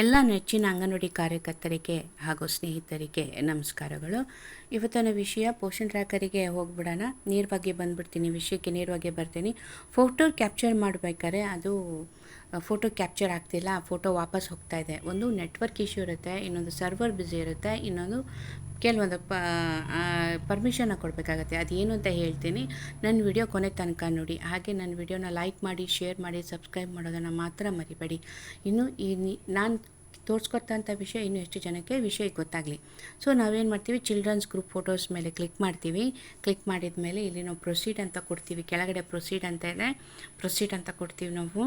ಎಲ್ಲ ನೆಚ್ಚಿನ ಅಂಗನವಾಡಿ ಕಾರ್ಯಕರ್ತರಿಗೆ ಹಾಗೂ ಸ್ನೇಹಿತರಿಗೆ ನಮಸ್ಕಾರಗಳು. ಇವತ್ತಿನ ವಿಷಯ ಪೋಷನ್ ಟ್ರ್ಯಾಕರಿಗೆ ಹೋಗ್ಬಿಡೋಣ. ನೇರವಾಗಿ ಬಂದ್ಬಿಡ್ತೀನಿ, ವಿಷಯಕ್ಕೆ ನೇರವಾಗಿ ಬರ್ತೀನಿ. ಫೋಟೋ ಕ್ಯಾಪ್ಚರ್ ಮಾಡಬೇಕಾದ್ರೆ ಅದು ಫೋಟೋ ಕ್ಯಾಪ್ಚರ್ ಆಗ್ತಿಲ್ಲ ಫೋಟೋ ವಾಪಸ್ ಹೋಗ್ತಾ ಇದೆ. ಒಂದು ನೆಟ್ವರ್ಕ್ ಇಶ್ಯೂ ಇರುತ್ತೆ, ಇನ್ನೊಂದು ಸರ್ವರ್ ಬ್ಯುಸಿ ಇರುತ್ತೆ, ಇನ್ನೊಂದು ಕೆಲವೊಂದು ಪ ಪರ್ಮಿಷನ್ನ ಕೊಡಬೇಕಾಗತ್ತೆ. ಅದೇನು ಅಂತ ಹೇಳ್ತೀನಿ. ನನ್ನ ವಿಡಿಯೋ ಕೊನೆ ತನಕ ನೋಡಿ. ಹಾಗೆ ನನ್ನ ವಿಡಿಯೋನ ಲೈಕ್ ಮಾಡಿ ಶೇರ್ ಮಾಡಿ ಸಬ್ಸ್ಕ್ರೈಬ್ ಮಾಡೋದನ್ನು ಮಾತ್ರ ಮರಿಬೇಡಿ. ಇನ್ನು ಈ ನಾನು ತೋರಿಸ್ಕೊತಂಥ ವಿಷಯ ಇನ್ನೂ ಎಷ್ಟು ಜನಕ್ಕೆ ವಿಷಯ ಗೊತ್ತಾಗಲಿ. ಸೊ ನಾವೇನು ಮಾಡ್ತೀವಿ? ಚಿಲ್ಡ್ರನ್ಸ್ ಗ್ರೂಪ್ ಫೋಟೋಸ್ ಮೇಲೆ ಕ್ಲಿಕ್ ಮಾಡ್ತೀವಿ. ಕ್ಲಿಕ್ ಮಾಡಿದ ಮೇಲೆ ಇಲ್ಲಿ ನಾವು ಪ್ರೊಸೀಡ್ ಅಂತ ಕೊಡ್ತೀವಿ. ಕೆಳಗಡೆ ಪ್ರೊಸೀಡ್ ಅಂತ ಇದೆ. ಪ್ರೊಸೀಡ್ ಅಂತ ಕೊಡ್ತೀವಿ ನಾವು.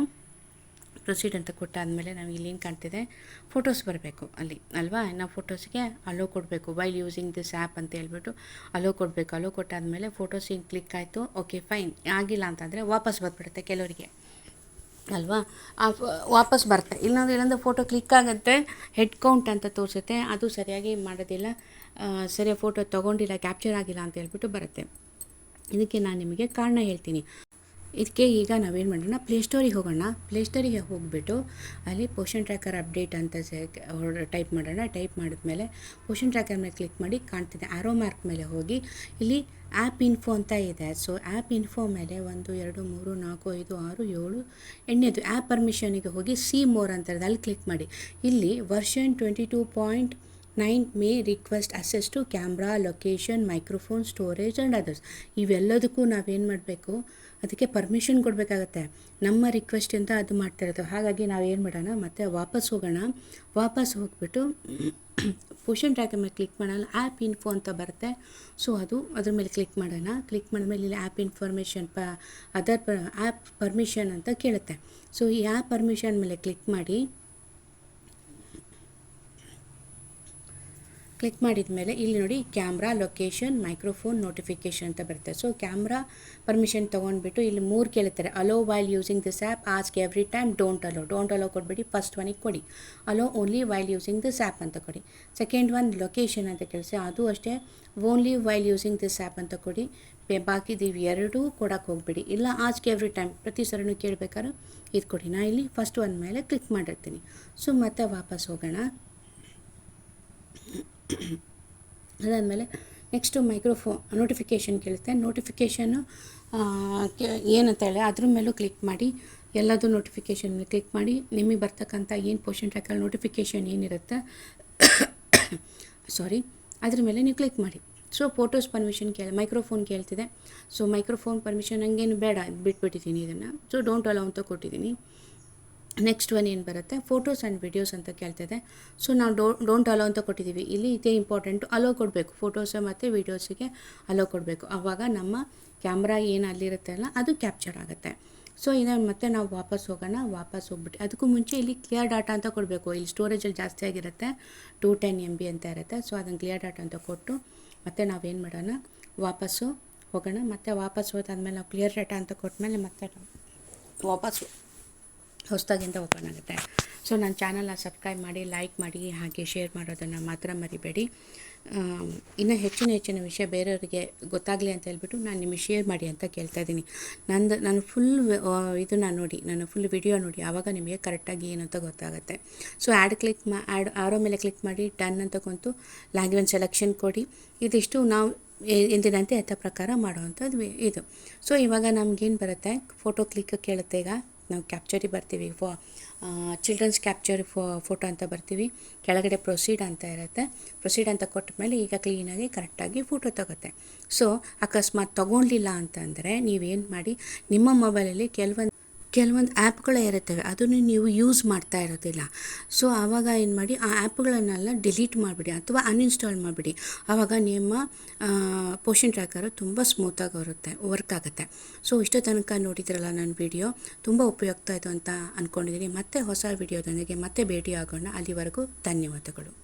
ಪ್ರೊಸೀಡ್ ಅಂತ ಕೊಟ್ಟಾದಮೇಲೆ ನಾವು ಏನು ಕಾಣ್ತಿದೆ ಫೋಟೋಸ್ ಬರಬೇಕು ಅಲ್ಲಿ, ಅಲ್ವಾ? ನಾವು ಫೋಟೋಸ್ಗೆ ಅಲೋ ಕೊಡಬೇಕು ವೈಲ್ ಯೂಸಿಂಗ್ ದಿಸ್ ಆ್ಯಪ್ ಅಂತ ಹೇಳ್ಬಿಟ್ಟು ಅಲೋ ಕೊಡಬೇಕು. ಅಲೋ ಕೊಟ್ಟಾದಮೇಲೆ ಫೋಟೋಸ್ ಹಿಂಗೆ ಕ್ಲಿಕ್ ಆಯಿತು ಓಕೆ ಫೈನ್ ಆಗಿಲ್ಲ ಅಂತಂದರೆ ವಾಪಸ್ ಬಂದುಬಿಡುತ್ತೆ ಕೆಲವರಿಗೆ, ಅಲ್ವಾ? ಆ ವಾಪಸ್ ಬರುತ್ತೆ ಇಲ್ಲಂದ್ರೆ ಇಲ್ಲೊಂದು ಫೋಟೋ ಕ್ಲಿಕ್ ಆಗುತ್ತೆ ಹೆಡ್ ಕೌಂಟ್ ಅಂತ ತೋರಿಸುತ್ತೆ, ಅದು ಸರಿಯಾಗಿ ಮಾಡೋದಿಲ್ಲ ಸರಿಯಾಗಿ ಫೋಟೋ ತೊಗೊಂಡಿಲ್ಲ ಕ್ಯಾಪ್ಚರ್ ಆಗಿಲ್ಲ ಅಂತ ಹೇಳ್ಬಿಟ್ಟು ಬರುತ್ತೆ. ಇದಕ್ಕೆ ನಾನು ನಿಮಗೆ ಕಾರಣ ಹೇಳ್ತೀನಿ. ಇದಕ್ಕೆ ಈಗ ನಾವೇನು ಮಾಡೋಣ ಪ್ಲೇಸ್ಟೋರಿಗೆ ಹೋಗೋಣ. ಪ್ಲೇಸ್ಟೋರಿಗೆ ಹೋಗಿಬಿಟ್ಟು ಅಲ್ಲಿ ಪೋಷನ್ ಟ್ರ್ಯಾಕರ್ ಅಪ್ಡೇಟ್ ಅಂತ ಟೈಪ್ ಮಾಡೋಣ. ಟೈಪ್ ಮಾಡಿದ್ಮೇಲೆ ಪೋಷನ್ ಟ್ರ್ಯಾಕರ್ ಮೇಲೆ ಕ್ಲಿಕ್ ಮಾಡಿ ಕಾಣ್ತಿದೆ. ಆರೋ ಮಾರ್ಕ್ ಮೇಲೆ ಹೋಗಿ ಇಲ್ಲಿ ಆ್ಯಪ್ ಇನ್ಫೋ ಅಂತ ಇದೆ. ಸೊ ಆ್ಯಪ್ ಇನ್ಫೋ ಮೇಲೆ ಒಂದು, ಎರಡು, ಮೂರು, ನಾಲ್ಕು, ಐದು, ಆರು, ಏಳು ಎಣ್ಣೆದು ಆ್ಯಪ್ ಪರ್ಮಿಷನಿಗೆ ಹೋಗಿ ಸಿ ಮೋರ್ ಅಂತ ಅಲ್ಲಿ ಕ್ಲಿಕ್ ಮಾಡಿ. ಇಲ್ಲಿ version twenty two point nine may request access to camera location microphone storage and others ಇವೆಲ್ಲದಕ್ಕೂ ನಾವೇನು ಮಾಡಬೇಕು? ಅದಕ್ಕೆ ಪರ್ಮಿಷನ್ ಕೊಡಬೇಕಾಗತ್ತೆ. ನಮ್ಮ ರಿಕ್ವೆಸ್ಟ್ ಅಂತ ಅದು ಮಾಡ್ತಾ ಹಾಗಾಗಿ ನಾವು ಏನು ಮಾಡೋಣ? ಮತ್ತು ವಾಪಸ್ ಹೋಗೋಣ. ವಾಪಸ್ ಹೋಗ್ಬಿಟ್ಟು ಪೋಷನ್ ಟ್ರ್ಯಾಕ್ ಮೇಲೆ ಕ್ಲಿಕ್ ಮಾಡೋಣ. ಆ್ಯಪ್ ಇನ್ಫೋ ಅಂತ ಬರುತ್ತೆ. ಸೊ ಅದು ಅದ್ರ ಮೇಲೆ ಕ್ಲಿಕ್ ಮಾಡೋಣ. ಕ್ಲಿಕ್ ಮಾಡಿದ್ಮೇಲೆ ಇಲ್ಲಿ ಆ್ಯಪ್ ಇನ್ಫಾರ್ಮೇಷನ್ ಪ ಅದರ್ ಪ ಆ್ಯಪ್ ಪರ್ಮಿಷನ್ ಅಂತ ಕೇಳುತ್ತೆ. ಸೊ ಈ ಆ್ಯಪ್ ಪರ್ಮಿಷನ್ ಮೇಲೆ ಕ್ಲಿಕ್ ಮಾಡಿ ಕ್ಲಿಕ್ ಮಾಡಿದ ಮೇಲೆ ಇಲ್ಲಿ ನೋಡಿ ಕ್ಯಾಮ್ರಾ ಲೊಕೇಶನ್ ಮೈಕ್ರೋಫೋನ್ ನೋಟಿಫಿಕೇಶನ್ ಅಂತ ಬರುತ್ತೆ. ಸೊ ಕ್ಯಾಮ್ರಾ ಪರ್ಮಿಷನ್ ತೊಗೊಂಡ್ಬಿಟ್ಟು ಇಲ್ಲಿ ಮೂರು ಕೇಳ್ತಾರೆ allow while using this app ask every time don't allow don't allow ಕೊಟ್ಬಿಟ್ಟು ಫಸ್ಟ್ ಒನಿಗೆ ಕೊಡಿ. Allow only while using this app ಅಂತ ಕೊಡಿ. ಸೆಕೆಂಡ್ ಒನ್ ಲೊಕೇಶನ್ ಅಂತ ಕೆಲಸ ಅದು ಅಷ್ಟೇ only while using this app ಅಂತ ಕೊಡಿ. ಬಾಕಿದೀವಿ ಎರಡೂ ಕೊಡೋಕೆ ಹೋಗ್ಬಿಡಿ. ಇಲ್ಲ ಆಸ್ಕ್ ಎವ್ರಿ ಟೈಮ್ ಪ್ರತಿ ಸರನು ಕೇಳಬೇಕಾದ್ರೆ ಇದು ಕೊಡಿ. ನಾ ಇಲ್ಲಿ ಫಸ್ಟ್ ಒನ್ ಮೇಲೆ ಕ್ಲಿಕ್ ಮಾಡಿರ್ತೀನಿ. ಸೊ ಮತ್ತೆ ವಾಪಸ್ ಹೋಗೋಣ. ಅದಾದಮೇಲೆ ನೆಕ್ಸ್ಟು ಮೈಕ್ರೋಫೋ ನೋಟಿಫಿಕೇಷನ್ ಕೇಳುತ್ತೆ. ನೋಟಿಫಿಕೇಷನ್ನು ಏನಂತ ಹೇಳಿ, ಅದ್ರ ಮೇಲೂ ಕ್ಲಿಕ್ ಮಾಡಿ ಎಲ್ಲದು ನೋಟಿಫಿಕೇಷನ್ ಕ್ಲಿಕ್ ಮಾಡಿ, ನಿಮಗೆ ಬರ್ತಕ್ಕಂಥ ಏನು ಪೋಷನ್ ಟ್ರ್ಯಾಕಲ್ ನೋಟಿಫಿಕೇಷನ್ ಏನಿರುತ್ತೆ ಸಾರಿ ಅದ್ರ ಮೇಲೆ ನೀವು ಕ್ಲಿಕ್ ಮಾಡಿ. ಸೊ ಫೋಟೋಸ್ ಪರ್ಮಿಷನ್ ಕೇಳಿ ಮೈಕ್ರೋಫೋನ್ ಕೇಳ್ತಿದೆ. ಸೊ ಮೈಕ್ರೋಫೋನ್ ಪರ್ಮಿಷನ್ ಹಂಗೇನು ಬೇಡ ಬಿಟ್ಬಿಟ್ಟಿದ್ದೀನಿ ಇದನ್ನು. ಸೊ ಡೋಂಟ್ ಅಲೋ ಅಂತ ಕೊಟ್ಟಿದ್ದೀನಿ ನೆಕ್ಸ್ಟ್ ಒನ್ ಏನು ಬರುತ್ತೆ? ಫೋಟೋಸ್ ಆ್ಯಂಡ್ ವಿಡಿಯೋಸ್ ಅಂತ ಕೇಳ್ತಿದೆ. ಸೊ ನಾವು ಡೋ ಡೋಂಟ್ ಅಲೋ ಅಂತ ಕೊಟ್ಟಿದ್ದೀವಿ ಇಲ್ಲಿ ಇದೇ ಇಂಪಾರ್ಟೆಂಟು ಅಲೋ ಕೊಡಬೇಕು. ಫೋಟೋಸ್ ಮತ್ತು ವೀಡಿಯೋಸಿಗೆ ಅಲೋ ಕೊಡಬೇಕು. ಆವಾಗ ನಮ್ಮ ಕ್ಯಾಮ್ರಾ ಏನು ಅಲ್ಲಿರುತ್ತೆ ಅಲ್ಲ, ಅದು ಕ್ಯಾಪ್ಚರ್ ಆಗುತ್ತೆ. ಸೊ ಇದನ್ನು ಮತ್ತೆ ನಾವು ವಾಪಸ್ ಹೋಗೋಣ. ವಾಪಸ್ ಹೋಗ್ಬಿಟ್ಟು, ಅದಕ್ಕೂ ಮುಂಚೆ ಇಲ್ಲಿ ಕ್ಲಿಯರ್ ಡಾಟಾ ಅಂತ ಕೊಡಬೇಕು. ಇಲ್ಲಿ ಸ್ಟೋರೇಜಲ್ಲಿ ಜಾಸ್ತಿ ಆಗಿರುತ್ತೆ. ಟೂ ಟೆನ್ ಎಂ ಬಿ ಅಂತ ಇರುತ್ತೆ. ಸೊ ಅದನ್ನು ಕ್ಲಿಯರ್ ಡಾಟಾ ಅಂತ ಕೊಟ್ಟು ಮತ್ತೆ ನಾವೇನು ಮಾಡೋಣ? ವಾಪಸ್ಸು ಹೋಗೋಣ. ಮತ್ತೆ ವಾಪಸ್ ಹೋದಾದ್ಮೇಲೆ ನಾವು ಕ್ಲಿಯರ್ ಡಾಟಾ ಅಂತ ಕೊಟ್ಟಮೇಲೆ ಮತ್ತೆ ವಾಪಸ್ಸು ಹೊಸದಾಗಿಂದ ಓಪನ್ ಆಗುತ್ತೆ. ಸೊ ನನ್ನ ಚಾನಲ್ನ ಸಬ್ಸ್ಕ್ರೈಬ್ ಮಾಡಿ ಲೈಕ್ ಮಾಡಿ, ಹಾಗೆ ಶೇರ್ ಮಾಡೋದನ್ನು ಮಾತ್ರ ಮರಿಬೇಡಿ. ಇನ್ನೂ ಹೆಚ್ಚಿನ ಹೆಚ್ಚಿನ ವಿಷಯ ಬೇರೆಯವರಿಗೆ ಗೊತ್ತಾಗಲಿ ಅಂತ ಹೇಳ್ಬಿಟ್ಟು ನಾನು ನಿಮಗೆ ಶೇರ್ ಮಾಡಿ ಅಂತ ಕೇಳ್ತಾ ಇದ್ದೀನಿ ನಂದು, ನಾನು ಫುಲ್ ಇದನ್ನು ನೋಡಿ ನಾನು ಫುಲ್ ವಿಡಿಯೋ ನೋಡಿ ಆವಾಗ ನಿಮಗೆ ಕರೆಕ್ಟಾಗಿ ಏನು ಅಂತ ಗೊತ್ತಾಗುತ್ತೆ. ಸೊ ಆ್ಯಡ್ ಕ್ಲಿಕ್ ಮಾ ಆ್ಯಡ್ ಆರೋ ಮೇಲೆ ಕ್ಲಿಕ್ ಮಾಡಿ ಡನ್ ಅಂತ ಕುಂತು ಲ್ಯಾಂಗ್ವೇಜ್ ಸೆಲೆಕ್ಷನ್ ಕೊಡಿ. ಇದಿಷ್ಟು ನಾವು ಎಂದಿನಂತೆ ಯಥ ಪ್ರಕಾರ ಮಾಡುವಂಥದ್ದು ಇದು. ಸೊ ಇವಾಗ ನಮಗೇನು ಬರುತ್ತೆ? ಫೋಟೋ ಕ್ಲಿಕ್ ಕೇಳುತ್ತೆ ಈಗ. ನಾವು ಕ್ಯಾಪ್ಚರಿಗೆ ಬರ್ತೀವಿ. ಫೋ ಚಿಲ್ಡ್ರನ್ಸ್ ಕ್ಯಾಪ್ಚರ್ ಫೋ ಫೋಟೋ ಅಂತ ಬರ್ತೀವಿ. ಕೆಳಗಡೆ ಪ್ರೊಸೀಡ್ ಅಂತ ಇರುತ್ತೆ. ಪ್ರೊಸೀಡ್ ಅಂತ ಕೊಟ್ಟ ಮೇಲೆ ಈಗ ಕ್ಲೀನಾಗಿ ಕರೆಕ್ಟಾಗಿ ಫೋಟೋ ತಗುತ್ತೆ. ಸೊ ಅಕಸ್ಮಾತ್ ತೊಗೊಳ್ಲಿಲ್ಲ ಅಂತಂದರೆ ನೀವೇನು ಮಾಡಿ, ನಿಮ್ಮ ಮೊಬೈಲಲ್ಲಿ ಕೆಲವೊಂದು ಕೆಲವೊಂದು ಆ್ಯಪ್ಗಳೇ ಇರುತ್ತವೆ, ಅದನ್ನು ನೀವು ಯೂಸ್ ಮಾಡ್ತಾ ಇರೋದಿಲ್ಲ. ಸೊ, ಆವಾಗ ಏನು ಮಾಡಿ ಆ ಆ್ಯಪ್ಗಳನ್ನೆಲ್ಲ ಡಿಲೀಟ್ ಮಾಡಿಬಿಡಿ ಅಥವಾ ಅನ್ಇನ್ಸ್ಟಾಲ್ ಮಾಡಿಬಿಡಿ. ಆವಾಗ ನಿಮ್ಮ ಪೋಷನ್ ಟ್ರ್ಯಾಕರು ತುಂಬ ಸ್ಮೂತಾಗಿ ಬರುತ್ತೆ ವರ್ಕ್ ಆಗುತ್ತೆ. ಸೊ, ಇಷ್ಟು ತನಕ ನೋಡಿದ್ರಲ್ಲ ನನ್ನ ವಿಡಿಯೋ, ತುಂಬ ಉಪಯುಕ್ತ ಆಯಿತು ಅಂತ ಅಂದ್ಕೊಂಡಿದ್ದೀನಿ ಮತ್ತೆ ಹೊಸ ವಿಡಿಯೋದೊಂದಿಗೆ ಮತ್ತೆ ಭೇಟಿ ಆಗೋಣ ಅಲ್ಲಿವರೆಗೂ ಧನ್ಯವಾದಗಳು.